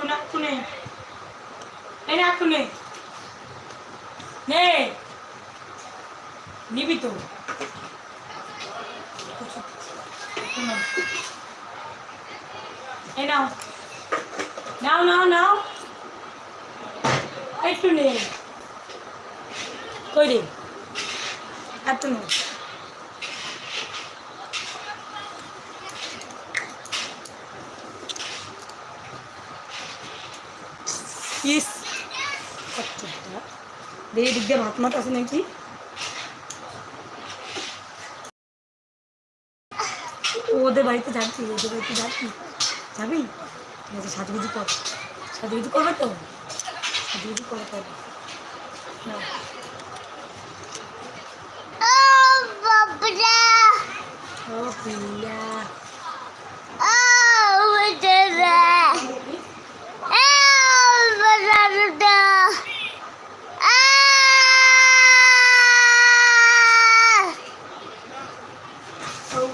একটু না নে এই না নে। নিবি তো। এই নাও। নাও নাও নাও। একটু নে। কই রে? একটু নে ইস বাচ্চাটা। দে এদিক দিয়ে ভাত মাত আছে নাকি ওদের বাড়িতে যাবি ওদের বাড়িতে যাবি যাবি আছে সাজুগুজু কর সাজুগুজু করবে তো সাজুগুজু করে করবে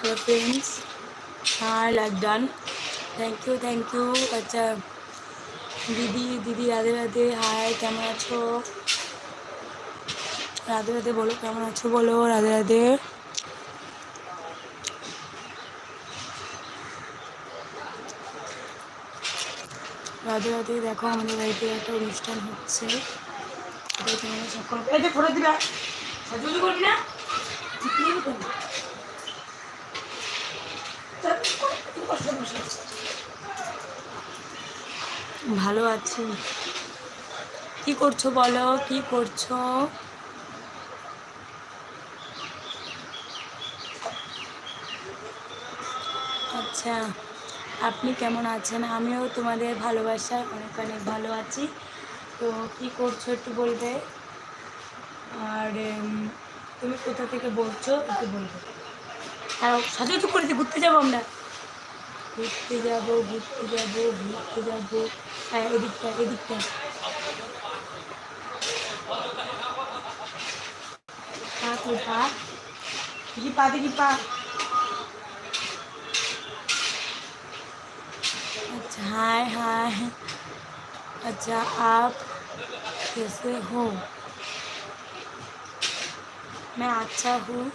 hello, friends. Hi like done thank you thank you. আচ্ছা দিদি দিদি, রাধে রাধে হাই কেমন আছো? রাধে রাধে বলো, কেমন আছো বলো, রাধে রাধে? রাধে রাধে, দেখো আমাদের বাড়িতে একটা অনুষ্ঠান হচ্ছে। যে ফটো দিবা না? ভালো আছি। কি করছ বলো? কি করছ? আচ্ছা আপনি কেমন আছেন? আমিও তোমাদের ভালোবাসায় অনেক অনেক ভালো আছি। তো কি করছ একটু বলবে? আর তুমি কোথা থেকে বলছো একটু বলবে আর সাথে একটু করে ঘুরতে যাবো আমরা ঘুরতে যাব ঘুরতে যাব ঘুরতে যাব হ্যাঁ এদিকটা এদিকটা পা কই পা দেখি পা দেখি পা अच्छा हाय हाय अच्छा आप कैसे हो मैं अच्छा हूँ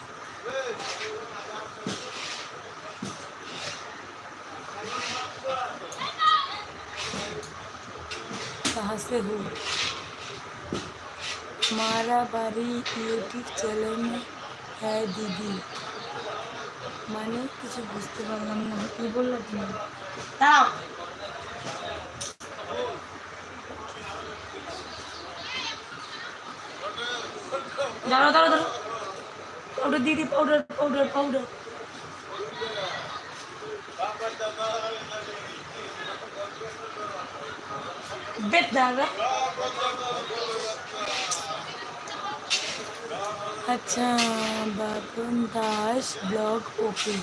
कहाँ से हो हमारा बारी यूट्यूब चैनल में है दीदी মানে কিছু বুঝতে পারলাম না কি বললো তুমি দাও দাঁড়াও দাঁড়াও দাঁড়াও পাউডার দিয়ে দিই পাউডার পাউডার পাউডার আচ্ছা বাপন দাস ব্লগ ওকে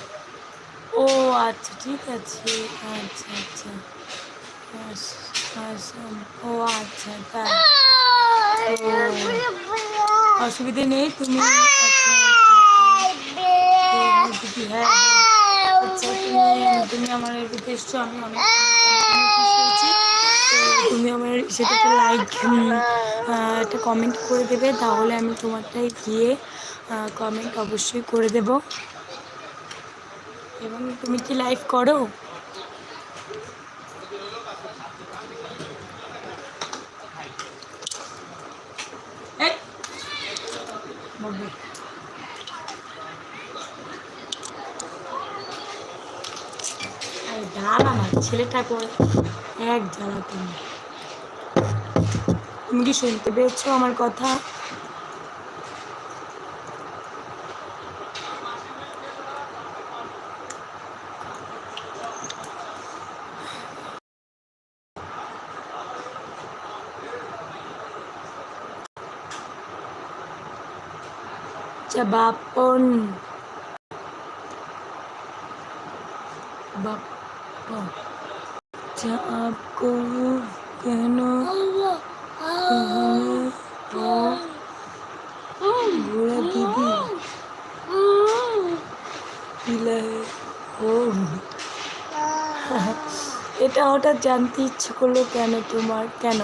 ও আচ্ছা ঠিক আছে আচ্ছা আচ্ছা। ও আচ্ছা তাই। অসুবিধে নেই তুমি দিদি, হ্যাঁ হ্যাঁ। আচ্ছা তুমি তুমি আমার এদিকে এসছো আমি তুমি আমার সেটা একটা লাইক একটা কমেন্ট করে দেবে তাহলে আমি তোমারটাই গিয়ে কমেন্ট অবশ্যই করে দেব। এবং তুমি কি লাইভ করো বলবে। আরে দাঁড়া না ছেলেটা করে এক জ্বালা তুমি। তুমি কি শুনতে পেয়েছ আমার কথা? আচ্ছা বাপন। बापा अच्छा आपको कहना कहना और बुरा दीदी পিলা ও এটা হঠাৎ জানতে ইচ্ছে করলো কেন তোমার কেন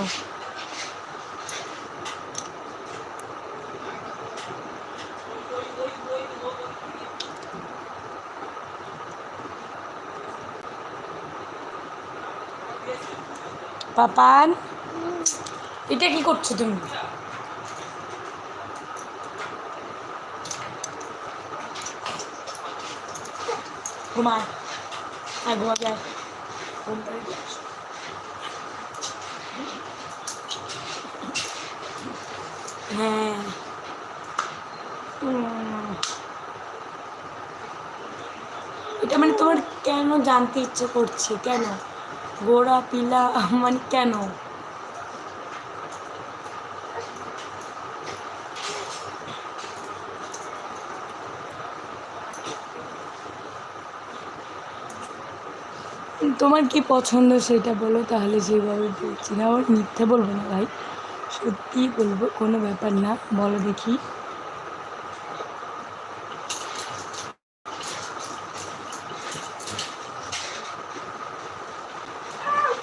পাপান। এটা কি করছ তুমি? হ্যাঁ। হ্যাঁ। এটা মানে তোমার কেন জানতে ইচ্ছে করছে? কেন? গোড়া পিলা মানে কেন? তোমার কি পছন্দ সেটা বলো, তাহলে যেভাবে বলছি না। আবার মিথ্যে বলব না ভাই, সত্যিই বলব, কোনো ব্যাপার না। বলো দেখি।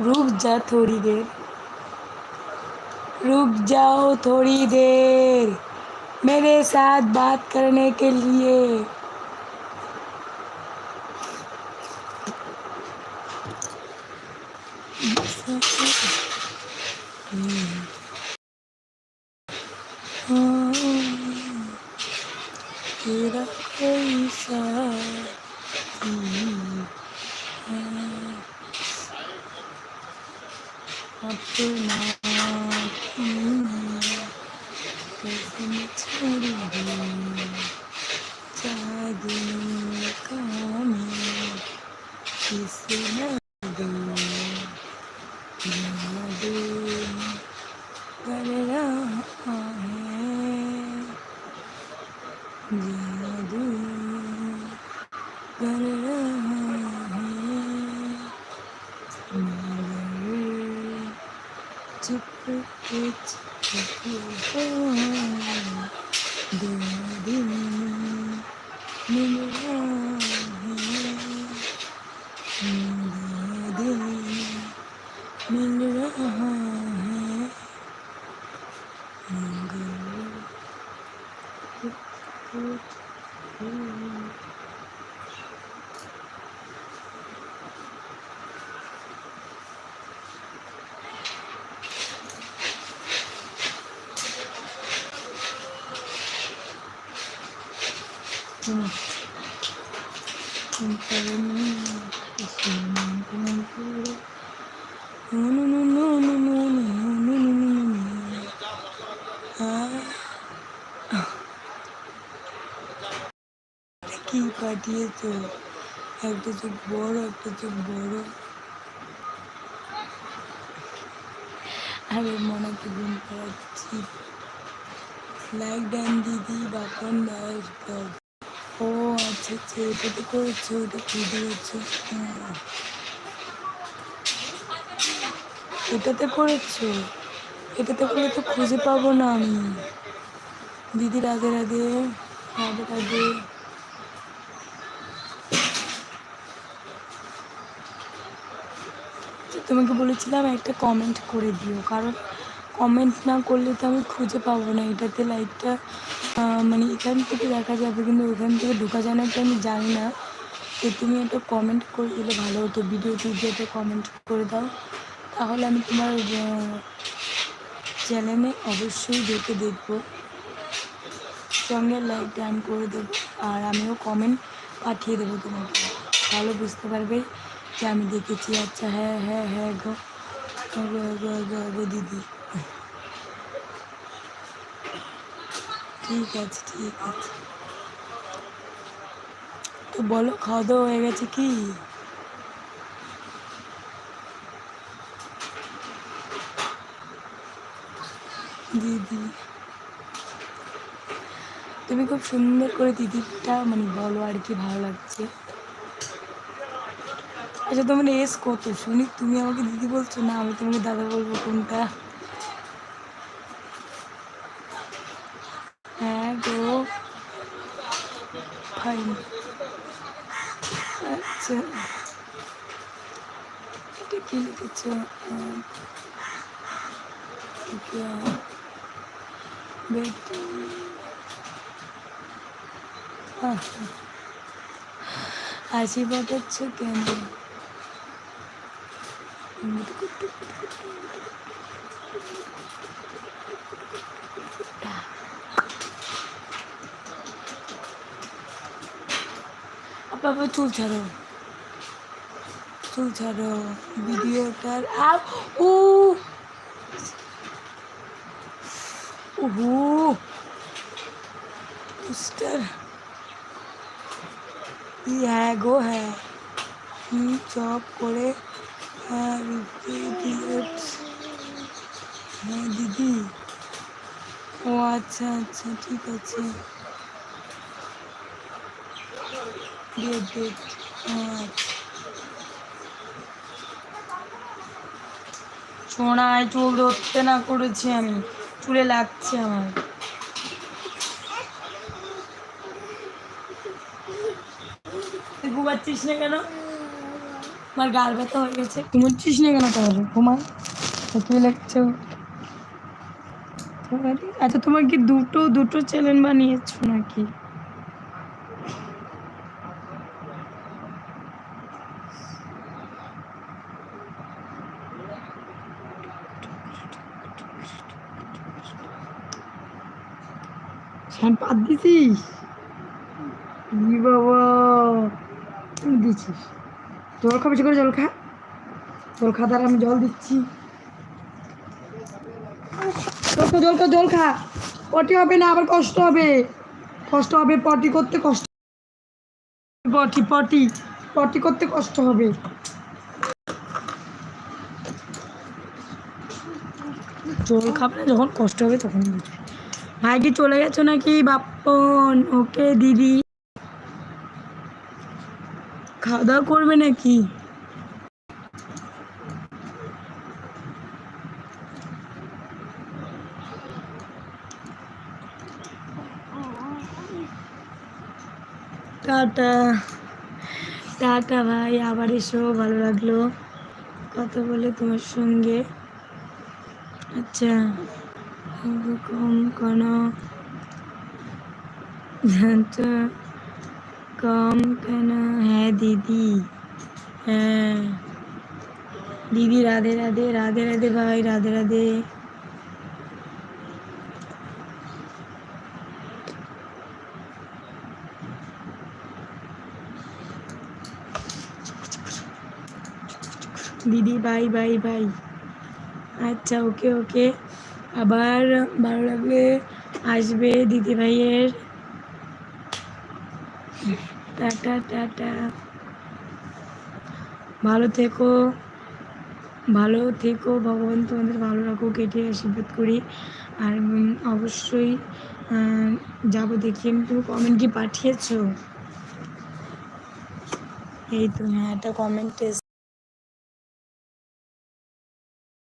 रुक जा थोड़ी देर। रुक जाओ थोड़ी देर। मेरे साथ बात करने के लिए। चांदनी का পাঠিয়েছো একটা চোখ বড়, একটা চোখ বড়। আমি মনাকে গুণ করাচ্ছি? লাইক ডান দিদি বাপন দাস ও আচ্ছা আচ্ছা এটাতে করেছ ওটা খুঁজে হ্যাঁ। এটাতে করেছ? এটাতে করলে তো খুঁজে পাবো না আমি। দিদি রাধে রাধে রাধে রাধে তোমাকে বলেছিলাম একটা কমেন্ট করে দিও, কারণ কমেন্ট না করলে তো আমি খুঁজে পাবো না। এটাতে লাইকটা মানে এখান থেকে দেখা যাবে, কিন্তু ওখান থেকে ঢোকা যায় না আমি জানি না। তো তুমি একটা কমেন্ট করে দিলে ভালো হতো ভিডিও একটা কমেন্ট করে দাও। তাহলে আমি তোমার চ্যানেলে অবশ্যই দেখে দেখব। সঙ্গে লাইক ডান করে দেবো, আর আমিও কমেন্ট পাঠিয়ে দেবো তোমাকে। তাহলে বুঝতে পারবে যে আমি দেখেছি আচ্ছা হ্যাঁ হ্যাঁ হ্যাঁ গো গো গো গো গো দিদি ঠিক আছে ঠিক আছে তো বলো খাওয়া দাওয়া হয়ে গেছে কি দিদি তুমি খুব সুন্দর করে দিদিটা মানে বলো আর কি ভালো লাগছে আচ্ছা তোমার এস কত? শুনি, তুমি আমাকে দিদি বলছো না, আমি তোমাকে দাদা বলব কোনটা? হ্যাঁ গো ফাইন আচ্ছা। এটা কি বেটি হাসি পাঠাচ্ছ কেন বাবা চুল ছাড়ো। চুল ছাড়ো, ভিডিওটার আর ও ওহো পোস্টার। হ্যাঁ গো হ্যাঁ। হুম চপ করে আর হ্যাঁ দিদি। ও আচ্ছা আচ্ছা ঠিক আছে। ডেট সোনায় চুল ধরতে না করেছি আমি। চুলে লাগছে আমার। তুই ঘুমাচ্ছিস না কেন? আমার গাল ব্যথা হয়ে গেছে। ঘুমাচ্ছিস না কেন তাহলে? ঘুমা তুই লাগছো আচ্ছা তোমার কি দুটো দুটো চ্যানেল বানিয়েছো নাকি? শ্যান পাত দিছিস? ই বাবা? তুই দিছিস। জল খা, বেশি করে জল খা। জল খা তার আমি জল দিচ্ছি। জল খা জল খা জল খা। পটি হবে না, আবার কষ্ট হবে। কষ্ট হবে, পটি করতে কষ্ট পটি পটি পটি করতে কষ্ট হবে। জল খাবে যখন কষ্ট হবে তখন বুঝবে। ভাই কি চলে গেছো নাকি, বাপ্পন? ওকে, দিদি। খাওয়া দাওয়া করবে নাকি? টাটা। টাটা ভাই, আবার এসো, ভালো লাগল। কথা বলে তোমার সঙ্গে। আচ্ছা। এরকম কোনো কম কেন? হ্যাঁ দিদি। হ্যাঁ। দিদি, রাধে রাধে রাধে রাধে ভাই, রাধে রাধে। দিদি, বাই বাই বাই। আচ্ছা ওকে ওকে। আবার ভালো লাগবে আসবে দিদি ভাইয়ের টাটা টাটা। ভালো থেকো ভালো থেকো, ভগবান তোমাদের ভালো রাখো কেটে আশীর্বাদ করি। আর অবশ্যই যাব দেখি, আমি তুমি কমেন্ট কি পাঠিয়েছো? এই তো হ্যাঁ একটা কমেন্ট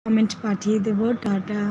কমেন্ট পাঠিয়ে দেবো, টাটা।